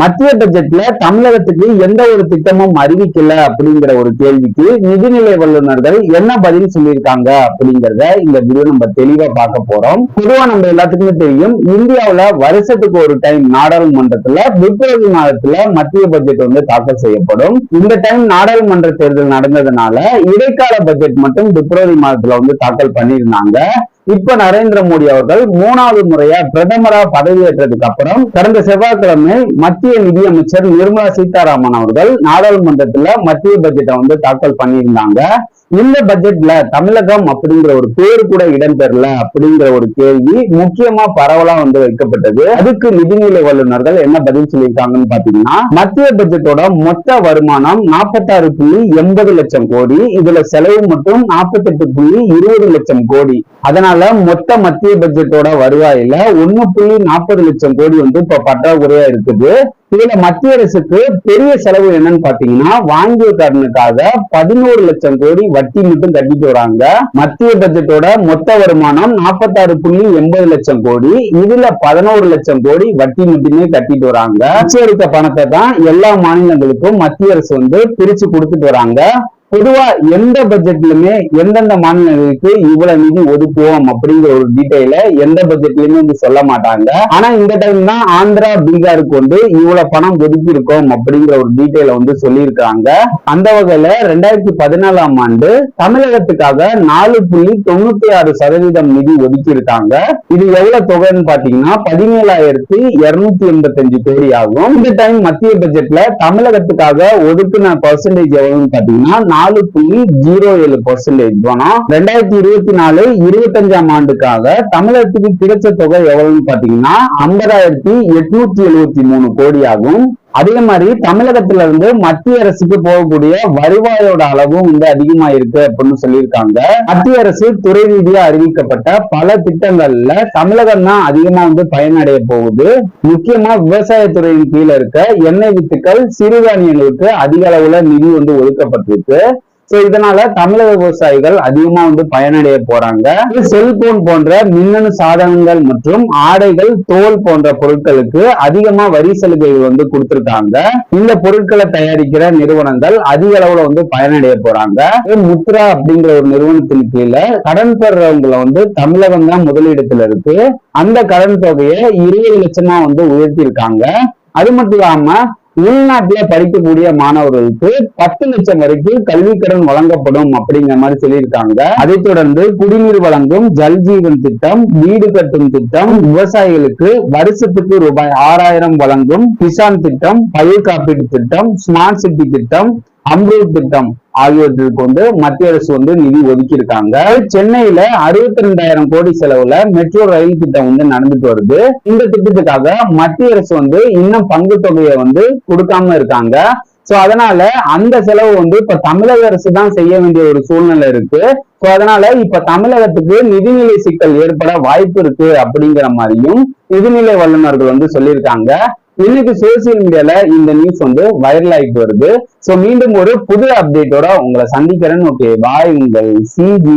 மத்திய பட்ஜெட்ல தமிழகத்துக்கு எந்த ஒரு திட்டமும் அறிவிக்கல அப்படிங்கிற ஒரு கேள்விக்கு நிதிநிலை வல்லுநர்கள் என்ன பதில் சொல்லியிருக்காங்க அப்படிங்கறத இந்த வீடியோ நம்ம தெளிவா பார்க்க போறோம். பொதுவா நம்ம எல்லாத்துக்குமே தெரியும் இந்தியாவுல வருஷத்துக்கு ஒரு டைம் நாடாளுமன்றத்துல பிப்ரவரி மாதத்துல மத்திய பட்ஜெட் வந்து தாக்கல் செய்யப்படும். இந்த டைம் நாடாளுமன்ற தேர்தல் நடந்ததுனால இடைக்கால பட்ஜெட் மட்டும் பிப்ரவரி மாதத்துல வந்து தாக்கல் பண்ணியிருந்தாங்க. இப்ப நரேந்திர மோடி அவர்கள் மூணாவது முறையா பிரதமரா பதவியேற்றதுக்கு அப்புறம் கடந்த செவ்வாய்க்கிழமை மத்திய நிதியமைச்சர் நிர்மலா சீதாராமன் அவர்கள் நாடாளுமன்றத்துல மத்திய பட்ஜெட்டை வந்து தாக்கல் பண்ணியிருந்தாங்க. இந்த பட்ஜெட்ல தமிழகம் அப்படிங்கிற ஒரு பேர் கூட இடம்பெறல அப்படிங்கிற ஒரு கேள்வி முக்கியமா பரவலா வந்து வைக்கப்பட்டது. அதுக்கு நிதிநிலை வல்லுநர்கள் என்ன பதில் சொல்லியிருக்காங்கன்னு பாத்தீங்கன்னா மத்திய பட்ஜெட்டோட மொத்த வருமானம் நாற்பத்தாறு புள்ளி எண்பது லட்சம் கோடி இதுல செலவு மட்டும் நாற்பத்தெட்டு புள்ளி இருபது லட்சம் கோடி. அதனால மொத்த மத்திய பட்ஜெட்டோட வருவாயில ஒண்ணு புள்ளி நாற்பது லட்சம் கோடி வந்து இப்ப பற்றாக்குறையா இருக்குது. இதுல மத்திய அரசுக்கு பெரிய செலவு என்னன்னு பாத்தீங்கன்னா வாங்கிய கடனுக்காக பதினோரு லட்சம் கோடி வட்டி மட்டும் கட்டிட்டு வராங்க. மத்திய பட்ஜெட்டோட மொத்த வருமானம் நாற்பத்தாறு புள்ளி எண்பது லட்சம் கோடி. இதுல பதினோரு லட்சம் கோடி வட்டி மட்டுமே கட்டிட்டு வராங்க. மிச்சம் இருக்க பணத்தை தான் எல்லா மாநிலங்களுக்கும் மத்திய அரசு வந்து பிரிச்சு கொடுத்துட்டு வராங்க. பொதுவா எந்த பட்ஜெட்லயுமே எந்தெந்த மாநிலங்களுக்கு இவ்வளவு நிதி ஒதுக்குவோம் அப்படிங்கிற ஒரு டீட்டெயில எந்த பட்ஜெட்லயுமே வந்து சொல்ல மாட்டாங்க. ஆனா இந்த டைம் தான் ஆந்திரா பீகாருக்கு வந்து இவ்வளவு பணம் ஒதுக்கி இருக்கோம் அப்படிங்கிற ஒரு டீட்டெயில வந்து சொல்லியிருக்காங்க அந்த வகையில ரெண்டாயிரத்தி பதினாலாம் ஆண்டு தமிழகத்துக்காக நாலு புள்ளி தொண்ணூத்தி ஆறு சதவீதம் நிதி ஒதுக்கி இருக்காங்க இது எவ்வளவு தொகைன்னு பாத்தீங்கன்னா பதினேழாயிரத்தி இருநூத்தி எண்பத்தி அஞ்சு கோடி ஆகும். இந்த டைம் மத்திய பட்ஜெட்ல தமிழகத்துக்காக ஒதுக்குன பர்சன்டேஜ் எவ்வளவுன்னு பாத்தீங்கன்னா நாலு புள்ளி ஜீரோ ஏழு பர்சன்டேஜ் பணம் ரெண்டாயிரத்தி இருபத்தி நாலு இருபத்தஞ்சாம் ஆண்டுக்காக தமிழகத்துக்கு கிடைச்ச தொகை எவ்வளவுன்னு பாத்தீங்கன்னா ஐம்பதாயிரத்தி எட்நூத்தி எழுபத்தி மூணு கோடி ஆகும் அதே மாதிரி தமிழகத்துல இருந்து மத்திய அரசுக்கு போகக்கூடிய வருவாயோட அளவும் வந்து அதிகமா இருக்கு அப்படின்னு சொல்லியிருக்காங்க. மத்திய அரசு துறை ரீதியா அறிவிக்கப்பட்ட பல திட்டங்கள்ல தமிழகம் தான் அதிகமா வந்து பயனடைய போகுது. முக்கியமா விவசாயத்துறையின் கீழே இருக்க எண்ணெய் வித்துக்கள் சிறுதானியங்களுக்கு அதிக அளவுல நிதி வந்து ஒதுக்கப்பட்டிருக்கு. சோ இதனால தமிழக விவசாயிகள் அதிகமா வந்து பயனடைய போறாங்க. செல்போன் போன்ற மின்னணு சாதனங்கள் மற்றும் ஆடைகள் தோல் போன்ற பொருட்களுக்கு அதிகமா வரி சலுகைகள் வந்து கொடுத்திருக்காங்க. இந்த பொருட்களை தயாரிக்கிற நிறுவனங்கள் அதிக அளவுல வந்து பயனடைய போறாங்க. முத்ரா அப்படிங்கிற ஒரு நிறுவனத்தின் கீழே கடன் பெறவங்களை வந்து தமிழகம் தான் முதலிடத்துல இருக்கு. அந்த கடன் தொகையை இருபது லட்சமா வந்து உயர்த்தி இருக்காங்க அது மட்டும் இல்லாம உள்நாட்டிலே படிக்கக்கூடிய மாணவர்களுக்கு பத்து லட்சம் வரைக்கும் கல்வி கடன் வழங்கப்படும் அப்படிங்கிற மாதிரி சொல்லியிருக்காங்க. அதைத் தொடர்ந்து குடிநீர் வழங்கும் ஜல் ஜீவன் திட்டம் வீடு கட்டும் திட்டம் விவசாயிகளுக்கு வருஷத்துக்கு ரூபாய் ஆறாயிரம் வழங்கும் கிசான் திட்டம் பயிர் காப்பீட்டு திட்டம் ஸ்மார்ட் சிட்டி திட்டம் அம்ரூத் திட்டம். ஆகியவற்றிற்கு வந்து மத்திய அரசு வந்து நிதி ஒதுக்கி இருக்காங்க சென்னையில அறுபத்தி ரெண்டாயிரம் கோடி செலவுல மெட்ரோ ரயில் திட்டம் வந்து நடந்துட்டு வருது. இந்த திட்டத்துக்காக மத்திய அரசு வந்து இன்னும் பங்கு தொகையை வந்து கொடுக்காம இருக்காங்க. சோ அதனால அந்த செலவு வந்து இப்ப தமிழக அரசு தான் செய்ய வேண்டிய ஒரு சூழ்நிலை இருக்கு. சோ அதனால இப்ப தமிழகத்துக்கு நிதிநிலை சிக்கல் ஏற்பட வாய்ப்பு இருக்கு அப்படிங்கிற மாதிரியும் நிதிநிலை வல்லுநர்கள் வந்து சொல்லியிருக்காங்க. இன்னைக்கு சோசியல் மீடியால இந்த நியூஸ் வந்து வைரல் ஆகிட்டு வருது. சோ மீண்டும் ஒரு புது அப்டேட்டோட உங்களை சந்திக்கிறேன்னு ஓகே பாய் உங்கள் சிஜி